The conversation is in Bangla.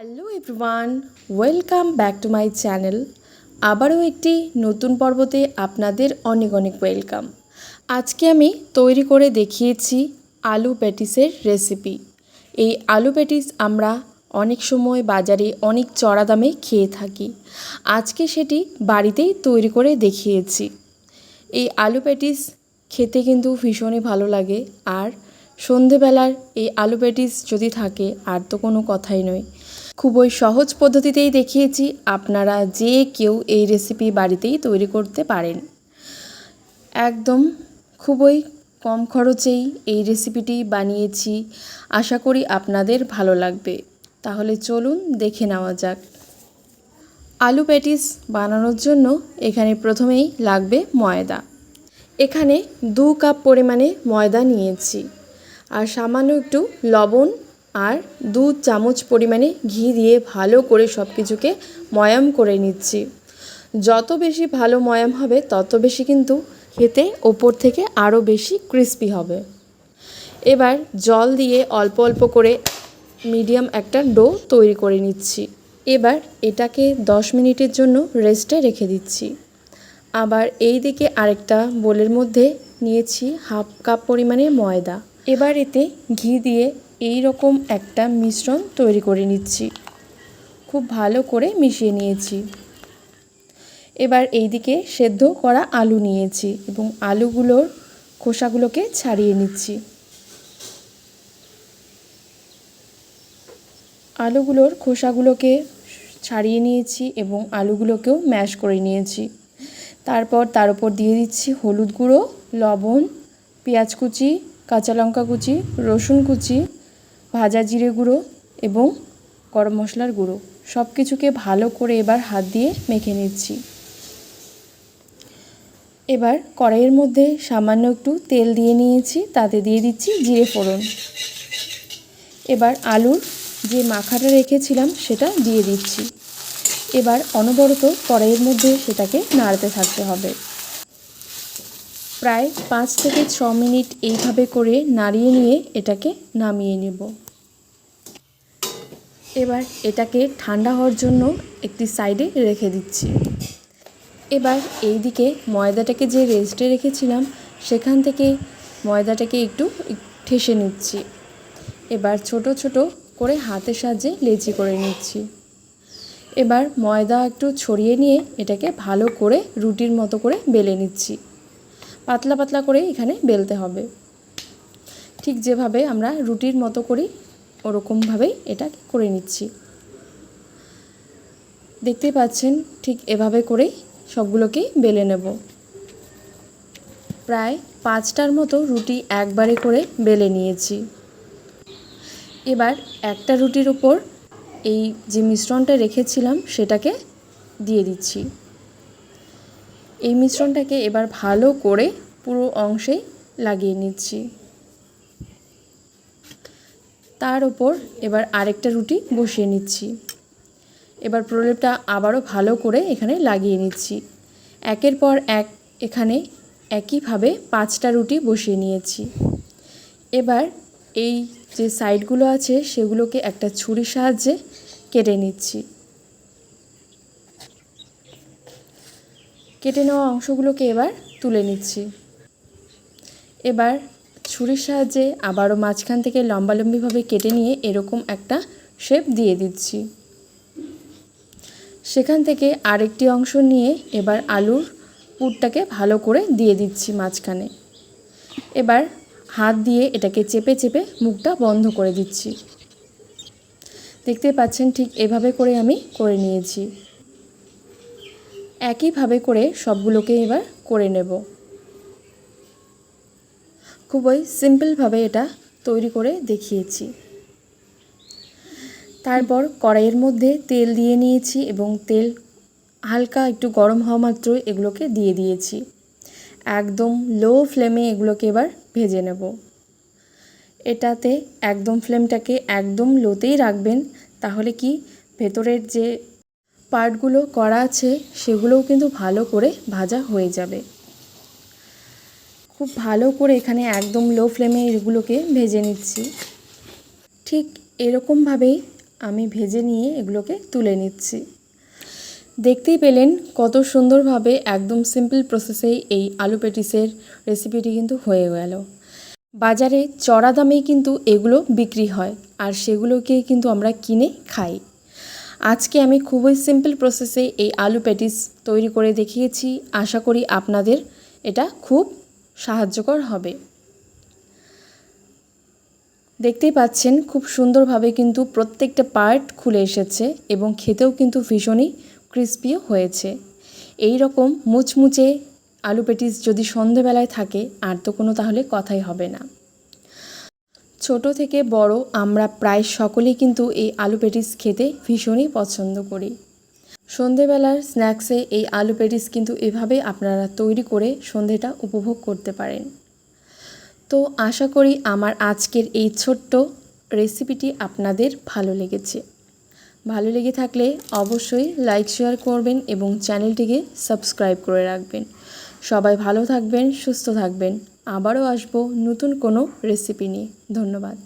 Hello everyone welcome back to my channel আবারও একটি নতুন পর্বতে আপনাদের অনেক অনেক ওয়েলকাম আজকে আমি তৈরি করে দেখিয়েছি আলু প্যাটিসের রেসিপি এই আলু প্যাটিস আমরা অনেক সময় বাজারে অনেক চড়া দামে খেয়ে থাকি। আজকে সেটি বাড়িতেই তৈরি করে দেখিয়েছি। এই আলু প্যাটিস খেতে কিন্তু ভীষণই ভালো লাগে। আর সন্ধেবেলার এই আলু প্যাটিস যদি থাকে, আর তো কোনো কথাই নয়। খুবই সহজ পদ্ধতিতেই দেখিয়েছি, আপনারা যে কেউ এই রেসিপি বাড়িতেই তৈরি করতে পারেন। একদম খুবই কম খরচেই এই রেসিপিটি বানিয়েছি, আশা করি আপনাদের ভালো লাগবে। তাহলে চলুন দেখে নেওয়া যাক। আলু প্যাটিস বানানোর জন্য এখানে প্রথমেই লাগবে ময়দা। এখানে দু কাপ পরিমাণে ময়দা নিয়েছি, আর সামান্য একটু লবণ আর দু চামচ পরিমাণে ঘি দিয়ে ভালো করে সব কিছুকে ময়াম করে নিচ্ছি। যত বেশি ভালো ময়াম হবে, তত বেশি কিন্তু খেতে ওপর থেকে আরও বেশি ক্রিস্পি হবে। এবার জল দিয়ে অল্প অল্প করে মিডিয়াম একটা ডো তৈরি করে নিচ্ছি। এবার এটাকে দশ মিনিটের জন্য রেস্টে রেখে দিচ্ছি। আবার এই দিকে আরেকটা বোলের মধ্যে নিয়েছি হাফ কাপ পরিমাণে ময়দা। এবার এতে ঘি দিয়ে এই রকম একটা মিশ্রণ তৈরি করে নিচ্ছি। খুব ভালো করে মিশিয়ে নিয়েছি। এবার এইদিকে সেদ্ধ করা আলু নিয়েছি এবং আলুগুলোর খোসাগুলোকে ছাড়িয়ে নিচ্ছি। আলুগুলোর খোসাগুলোকে ছাড়িয়ে নিয়েছি এবং আলুগুলোকেও ম্যাশ করে নিয়েছি। তারপর তার উপর দিয়ে দিচ্ছি হলুদ গুঁড়ো, লবণ, পেঁয়াজ কুচি, কাঁচা লঙ্কা কুচি, রসুন কুচি ভাজা জিরে গুঁড়ো এবং গরম মশলার গুঁড়ো। সব কিছুকে ভালো করে এবার হাত দিয়ে মেখে নিচ্ছি। এবার কড়াইয়ের মধ্যে সামান্য একটু তেল দিয়ে নিয়েছি, তাতে দিয়ে দিচ্ছি জিরে ফোড়ন। এবার আলুর যে মাখাটা রেখেছিলাম, সেটা দিয়ে দিচ্ছি। এবার অনবরত কড়াইয়ের মধ্যে সেটাকে নাড়তে থাকতে হবে। প্রায় পাঁচ থেকে ছ মিনিট এইভাবে করে নাড়িয়ে নিয়ে এটাকে নামিয়ে নেব। এবার এটাকে ঠান্ডা হওয়ার জন্য একটি সাইডে রেখে দিচ্ছি। এবার এই দিকে ময়দাটাকে যে রেস্টে রেখেছিলাম, সেখান থেকে ময়দাটাকে একটু ঠেসে নিচ্ছি। এবার ছোট ছোট করে হাতের সাহায্যে লেচি করে নিচ্ছি। এবার ময়দা একটু ছড়িয়ে নিয়ে এটাকে ভালো করে রুটির মতো করে বেলে নিচ্ছি। পাতলা পাতলা করে এখানে বেলতে হবে। ঠিক যেভাবে আমরা রুটির মতো করি, ওরকমভাবেই এটা করে নিচ্ছি। দেখতেই পাচ্ছেন, ঠিক এভাবে করেই সবগুলোকেই বেলে নেব। প্রায় পাঁচটার মতো রুটি একবারে করে বেলে নিয়েছি। এবার একটা রুটির উপর এই যে মিশ্রণটা রেখেছিলাম, সেটাকে দিয়ে দিচ্ছি। এই মিশ্রণটাকে এবার ভালো করে পুরো অংশে লাগিয়ে নিচ্ছি। তার ওপর এবার আরেকটা রুটি বসিয়ে নিচ্ছি। এবার প্রলেপটা আবারও ভালো করে এখানে লাগিয়ে নিচ্ছি। একের পর এক এখানে একইভাবে পাঁচটা রুটি বসিয়ে নিয়েছি। এবার এই যে সাইডগুলো আছে সেগুলোকে একটা ছুরির সাহায্যে কেটে নিচ্ছি। কেটে নেওয়া অংশগুলোকে এবার তুলে নিচ্ছি। এবার ছুরির সাহায্যে আবারও মাঝখান থেকে লম্বালম্বিভাবে কেটে নিয়ে এরকম একটা শেপ দিয়ে দিচ্ছি। সেখান থেকে আরেকটি অংশ নিয়ে এবার আলুর পুরটাকে ভালো করে দিয়ে দিচ্ছি মাঝখানে। এবার হাত দিয়ে এটাকে চেপে চেপে মুখটা বন্ধ করে দিচ্ছি। দেখতে পাচ্ছেন ঠিক এভাবে করে আমি করে নিয়েছি। একইভাবে করে সবগুলোকে এবার করে নেব। খুবই সিম্পলভাবে এটা তৈরি করে দেখিয়েছি। তারপর কড়াইয়ের মধ্যে তেল দিয়ে নিয়েছি এবং তেল হালকা একটু গরম হওয়া মাত্র এগুলোকে দিয়ে দিয়েছি। একদম লো ফ্লেমে এগুলোকে এবার ভেজে নেব। এটাতে একদম ফ্লেমটাকে একদম লোতেই রাখবেন, তাহলে কি ভেতরের যে পার্টগুলো করা আছে, সেগুলোও কিন্তু ভালো করে ভাজা হয়ে যাবে। খুব ভালো করে এখানে একদম লো ফ্লেমে এগুলোকে ভেজে নিচ্ছি। ঠিক এরকমভাবেই আমি ভেজে নিয়ে এগুলোকে তুলে নিচ্ছি। দেখতেই পেলেন কত সুন্দরভাবে একদম সিম্পল প্রসেসেই এই আলু পেটিসের রেসিপিটি কিন্তু হয়ে গেল। বাজারে চড়া দামেই কিন্তু এগুলো বিক্রি হয়, আর সেগুলোকে কিন্তু আমরা কিনে খাই। আজকে আমি খুবই সিম্পল প্রসেসে এই আলু প্যাটিস তৈরি করে দেখিয়েছি। আশা করি আপনাদের এটা খুব সাহায্যকর হবে। দেখতেই পাচ্ছেন, খুব সুন্দরভাবে কিন্তু প্রত্যেকটা পার্ট খুলে এসেছে এবং খেতেও কিন্তু ভীষণই ক্রিস্পিও হয়েছে। এই রকম মুচমুচে আলু পেটিস যদি সন্ধেবেলায় থাকে, আর তো কোনো তাহলে কথাই হবে না। ছোট থেকে বড় আমরা প্রায় সকলেই কিন্তু এই আলু পেটিস খেতে ভীষণই পছন্দ করি। সন্ধেবেলার স্ন্যাক্সে এই আলু পেটিস কিন্তু এভাবে আপনারা তৈরি করে সন্ধেটা উপভোগ করতে পারেন। তো আশা করি আমার আজকের এই ছোট্ট রেসিপিটি আপনাদের ভালো লেগেছে। ভালো লেগে থাকলে অবশ্যই লাইক, শেয়ার করবেন এবং চ্যানেলটিকে সাবস্ক্রাইব করে রাখবেন। সবাই ভালো থাকবেন, সুস্থ থাকবেন। আবারও আসব নতুন কোনো রেসিপি নিয়ে। ধন্যবাদ।